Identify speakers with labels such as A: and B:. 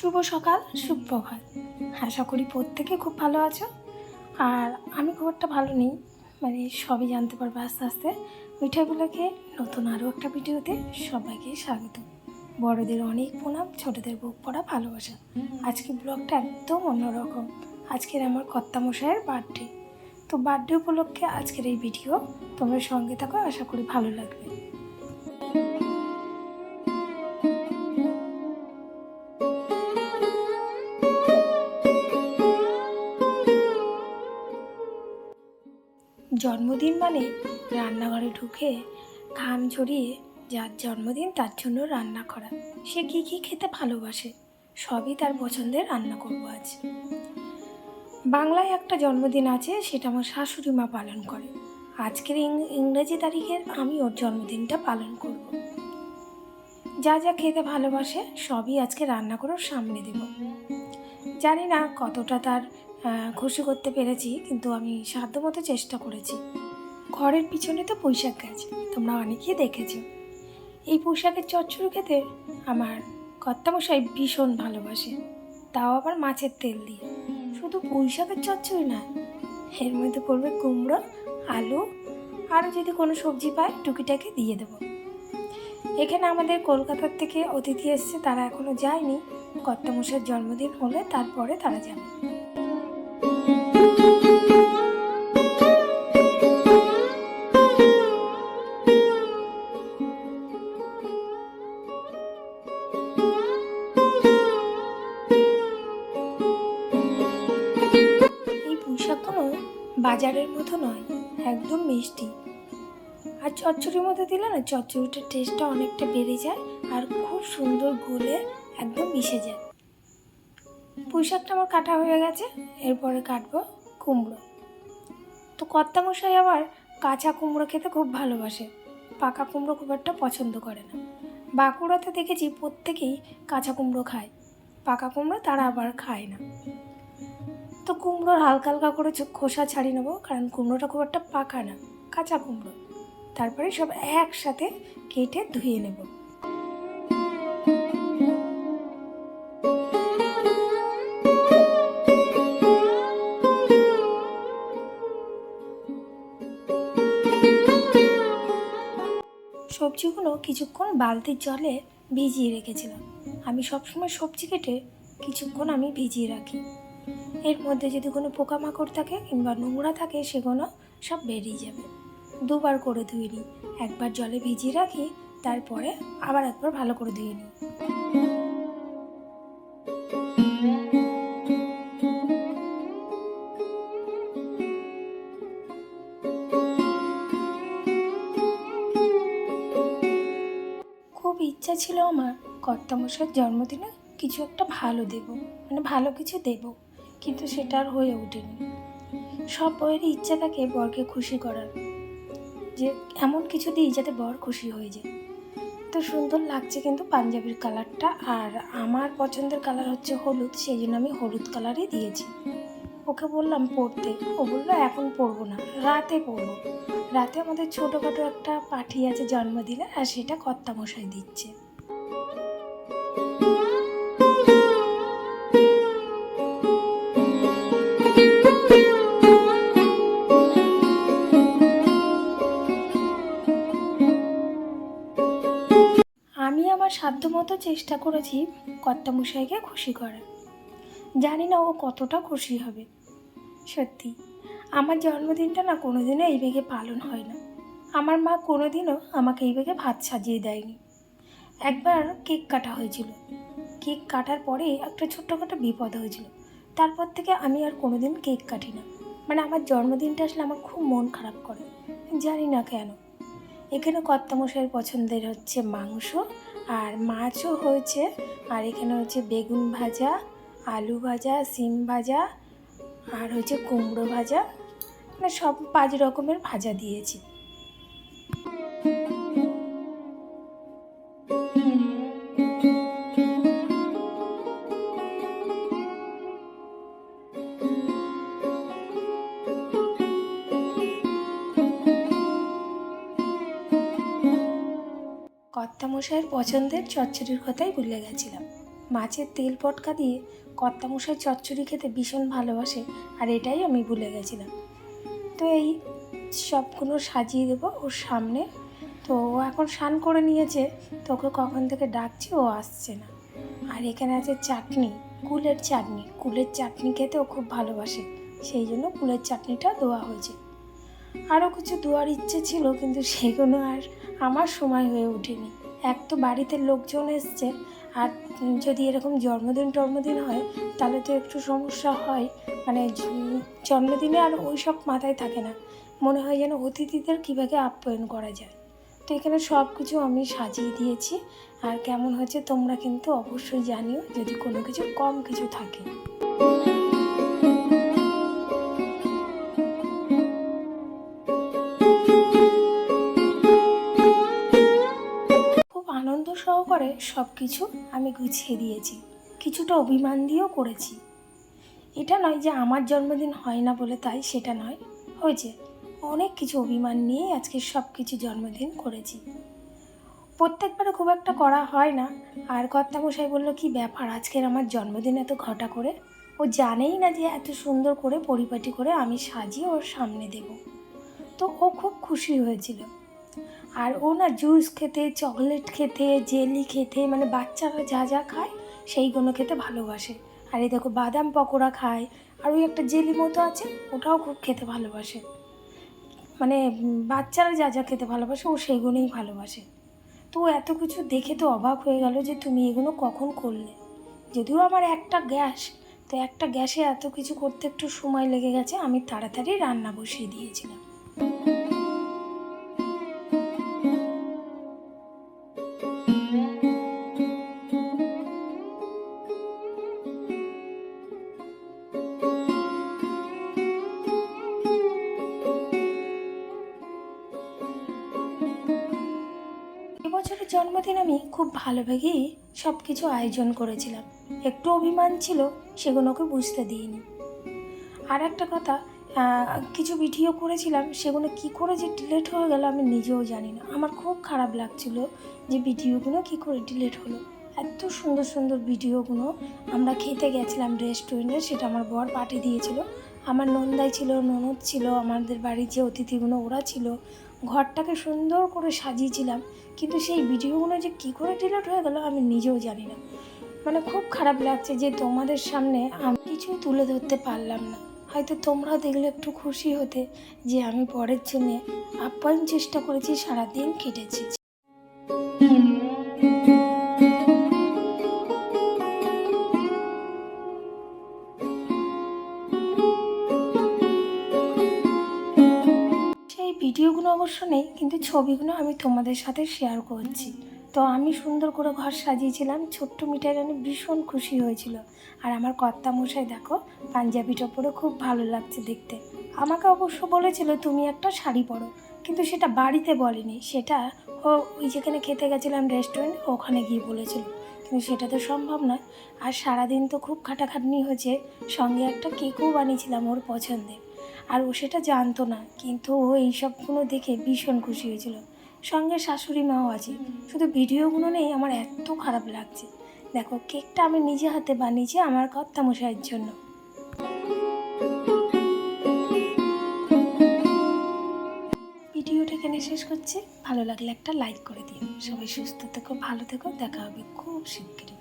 A: শুভ সকাল সুপ্রভাত আশা করি প্রত্যেকে খুব ভালো আছো। আর আমি খুব একটা ভালো নেই মানে সবই জানতে পারবে আস্তে আস্তে। মিঠাইগুলোকে নতুন আরও একটা ভিডিওতে সবাইকে স্বাগত। বড়দের অনেক প্রণাম ছোটদের বুক পড়া ভালোবাসা। আজকে ব্লগটা একদম অন্যরকম। আজকের আমার কর্তামশাইয়ের বার্থডে। তো বার্থডে উপলক্ষে আজকের এই ভিডিও তোমরা সঙ্গে থাকো আশা করি ভালো লাগবে। জন্মদিন মানে রান্নাঘরে ঢুকে ঘাম ঝরিয়ে যার জন্মদিন তার জন্য রান্না করা। সে কী কী খেতে ভালোবাসে, সবই তার পছন্দের রান্না করব আজ। বাংলায় একটা জন্মদিন আছে, সেটা আমার শাশুড়ি মা পালন করে। আজকের ইংরেজি তারিখের আমি ওর জন্মদিনটা পালন করব। যা যা খেতে ভালোবাসে, সবই আজকে রান্না করে সামনে দেব। জানি না কতটা তার খুশি করতে পেরেছি, কিন্তু আমি সাধ্যমতো চেষ্টা করেছি। ঘরের পিছনে তো পুঁইশাক গাছ, তোমরা অনেকেই দেখেছ। এই পুঁইশাকের চচ্চড়ি খেতে আমার কর্তামশাই ভীষণ ভালোবাসে। তাও আবার মাছের তেল দিয়ে। শুধু পুঁইশাকের চচ্চড়ি না, এর মধ্যে পড়বে কুমড়ো, আলু, আরও যদি কোনো সবজি পায়, টুকিটাকে দিয়ে দেবো। এখানে আমাদের কলকাতার থেকে অতিথি এসছে, তারা এখনও যায়নি। কর্তামশাইয়ের জন্মদিন হলে তারপরে তারা যাবে। বাজারের মতো নয়, একদম মিষ্টি। আর চচ্চড়ির মধ্যে দিলে না, চচ্চড়িটার টেস্টটা অনেকটা বেড়ে যায় আর খুব সুন্দর গলে একদম মিশে যায়। পুঁইশাকটা আমার কাটা হয়ে গেছে, এরপরে কাটবো কুমড়ো। তো কর্তামশাই আবার কাঁচা কুমড়ো খেতে খুব ভালোবাসে, পাকা কুমড়ো খুব একটা পছন্দ করে না। বাঁকুড়াতে দেখেছি প্রত্যেকেই কাঁচা কুমড়ো খায়, পাকা কুমড়ো তারা আবার খায় না। তো কুমড়োর হালকা হালকা করে খোসা ছাড়িয়ে নেব, কারণ কুমড়োটা খুব একটা পাকা না, কাঁচা কুমড়ো। তারপরে সব একসাথে কেটে ধুয়ে নেব। সবজিগুলো কিছুক্ষণ বালতির জলে ভিজিয়ে রেখেছিলাম। আমি সবসময় সবজি কেটে কিছুক্ষণ আমি ভিজিয়ে রাখি। এর মধ্যে যদি কোনো পোকামাকড় থাকে কিংবা নোংরা থাকে, সেগুলো সব বেরিয়ে যাবে। দুবার করে ধুয়ে নিই। একবার জলে ভিজিয়ে রাখি, তারপরে আবার একবার ভালো করে ধুয়ে নিই। খুব ইচ্ছা ছিল আমার কর্তামশার জন্মদিনে কিছু একটা ভালো দেব মানে ভালো কিছু দেব। কিন্তু সেটা আর হয়ে ওঠেনি। সব বইয়েরই ইচ্ছা থাকে বরকে খুশি করার। যে এমন কিছু দিই যাতে বর খুশি হয়ে যায়। তো সুন্দর লাগছে কিন্তু পাঞ্জাবির কালারটা। আর আমার পছন্দের কালার হচ্ছে হলুদ, সেই জন্য আমি হলুদ কালারই দিয়েছি। ওকে বললাম, পড়তে। ও বলল, এখন পরবো না, রাতে পরবো রাতে আমাদের ছোটোখাটো একটা পার্টি আছে জন্মদিনে, আর সেটা কর্তামশাই দিচ্ছে। আমার সাধ্যমতো চেষ্টা করেছি কর্তামশাইকে খুশি করার। জানি না ও কতটা খুশি হবে। সত্যি, আমার জন্মদিনটা না কোনোদিনও এই বেগে পালন হয় না। আমার মা কোনোদিনও আমাকে এই বেগে ভাত সাজিয়ে দেয়নি। একবার কেক কাটা হয়েছিল। কেক কাটার পরে একটা ছোট্টখাটো বিপদ হয়েছিল। তারপর থেকে আমি আর কোনোদিন কেক কাটি না। মানে আমার জন্মদিনটা আসলে আমার খুব মন খারাপ করে। জানি না কেন। এখানে কর্তামশাইয়ের পছন্দের হচ্ছে মাংস আর মাছও হয়েছে। আর এখানে হচ্ছে বেগুন ভাজা, আলু ভাজা, সিম ভাজা, আর হচ্ছে কুমড়ো ভাজা। মানে সব পাঁচ রকমের ভাজা দিয়েছি। কর্তামশাইয়ের পছন্দের চচ্চড়ির কথাই ভুলে গেছিলাম। মাছের তেল পটকা দিয়ে কর্তামশাই চচ্চড়ি খেতে ভীষণ ভালোবাসে, আর এটাই আমি ভুলে গেছিলাম। তো এই সবগুলো সাজিয়ে দেবো ওর সামনে। তো ও এখন স্নান করে নিয়েছে, তো ওকে কখন থেকে ডাকছি ও আসছে না। আর এখানে আছে চাটনি, কুলের চাটনি। কুলের চাটনি খেতে ও খুব ভালোবাসে, সেই জন্য কুলের চাটনিটা দেওয়া হয়েছে। আরও কিছু দেওয়ার ইচ্ছে ছিল, কিন্তু সেগুলো আর আমার সময় হয়ে ওঠেনি। এক তো বাড়িতে লোকজন এসছে, আর যদি এরকম জন্মদিন টন্মদিন হয়, তাহলে তো একটু সমস্যা হয়। মানে জন্মদিনে আর ওই সব মাথায় থাকে না। মনে হয় যেন অতিথিদের কীভাবে আপ্যায়ন করা যায়। তো এখানে সব কিছু আমি সাজিয়ে দিয়েছি, আর কেমন হয়েছে তোমরা কিন্তু অবশ্যই জানিও, যদি কোনো কিছু কম কিছু থাকে। সহকারে সব কিছু আমি গুছিয়ে দিয়েছি। কিছুটা অভিমান দিয়েও করেছি। এটা নয় যে আমার জন্মদিন হয় না বলে তাই সেটা নয়। হয়েছে অনেক কিছু অভিমান নিয়ে আজকে সব কিছু জন্মদিন করেছি। প্রত্যেকবারে খুব একটা করা হয় না। আর কর্তামশাই বলল, কি ব্যাপার আজকের আমার জন্মদিন এত ঘটা করে? ও জানেই না যে এত সুন্দর করে পরিপাটি করে আমি সাজিয়ে ওর সামনে দেব। তো ও খুব খুশি হয়েছিল। আর ও না জুস খেতে, চকলেট খেতে, জেলি খেতে মানে বাচ্চারা যা যা খায় সেইগুলো খেতে ভালোবাসে। আর এই দেখো বাদাম পকোড়া খায়, আর ওই একটা জেলি মতো আছে, ওটাও খুব খেতে ভালোবাসে। মানে বাচ্চারা যা যা খেতে ভালোবাসে, ও সেইগুলোই ভালোবাসে। তো এত কিছু দেখে তো অবাক হয়ে গেল যে তুমি এগুলো কখন করলে। যদিও আমার একটা গ্যাস, তো একটা গ্যাসে এত কিছু করতে একটু সময় লেগে গেছে, আমি তাড়াতাড়ি রান্না বসিয়ে দিয়েছিলাম। জন্মদিন আমি খুব ভালোভাবেই সব কিছু আয়োজন করেছিলাম। একটু অভিমান ছিল সেগুলোকে বুঝতে দিইনি। আর একটা কথা কিছু ভিডিও করেছিলাম, সেগুলো কি করে যে ডিলেট হয়ে গেল আমি নিজেও জানি না। আমার খুব খারাপ লাগছিল যে ভিডিওগুলো কি করে ডিলেট হলো। এত সুন্দর সুন্দর ভিডিওগুলো আমরা খেতে গেছিলাম রেস্টুরেন্টে সেটা আমার বর পাঠিয়ে দিয়েছিল। আমার নন্দাই ছিল, ননদ ছিল, আমাদের বাড়ির যে অতিথিগুলো ওরা ছিল। ঘরটাকে সুন্দর করে সাজিয়েছিলাম। কিন্তু সেই ভিডিওগুলো যে কী করে ডিলিট হয়ে গেল আমি নিজেও জানি না। মানে খুব খারাপ লাগছে যে তোমাদের সামনে আমি কিছুই তুলে ধরতে পারলাম না। হয়তো তোমরা দেখলে একটু খুশি হতে যে আমি পরের জন্যে আপ্যায়ন চেষ্টা করেছি, সারাদিন কেটেছি। অবশ্য নেই, কিন্তু ছবিগুলো আমি তোমাদের সাথে শেয়ার করছি। তো আমি সুন্দর করে ঘর সাজিয়েছিলাম, ছোট্ট মিঠাই রানী ভীষণ খুশি হয়েছিল। আর আমার কর্তা মশাই দেখো, পাঞ্জাবিটা পরে খুব ভালো লাগছে দেখতে। আমাকে অবশ্য বলেছিল, তুমি একটা শাড়ি পরো। কিন্তু সেটা বাড়িতে বলেনি। সেটা ও ওই যেখানে খেতে গেছিলাম রেস্টুরেন্ট ওখানে গিয়ে বলেছিল। কিন্তু সেটা তো সম্ভব নয়। আর সারাদিন তো খুব খাটাখাটনি হয়েছে। সঙ্গে একটা কেকও বানিয়েছিলাম ওর পছন্দের। আর ও সেটা জানতো না, কিন্তু ও এইসবগুলো দেখে ভীষণ খুশি হয়েছিল। সঙ্গে শাশুড়ি মাও আছে, শুধু ভিডিওগুলো নেই আমার এত খারাপ লাগছে। দেখো, কেকটা আমি নিজে হাতে বানিয়েছি আমার কর্তা মশাইয়ের জন্য। ভিডিওটা এখানে শেষ করছি। ভালো লাগলে একটা লাইক করে দিও। সবাই সুস্থ থেকো, ভালো থেকো, দেখা হবে খুব শিগগিরই।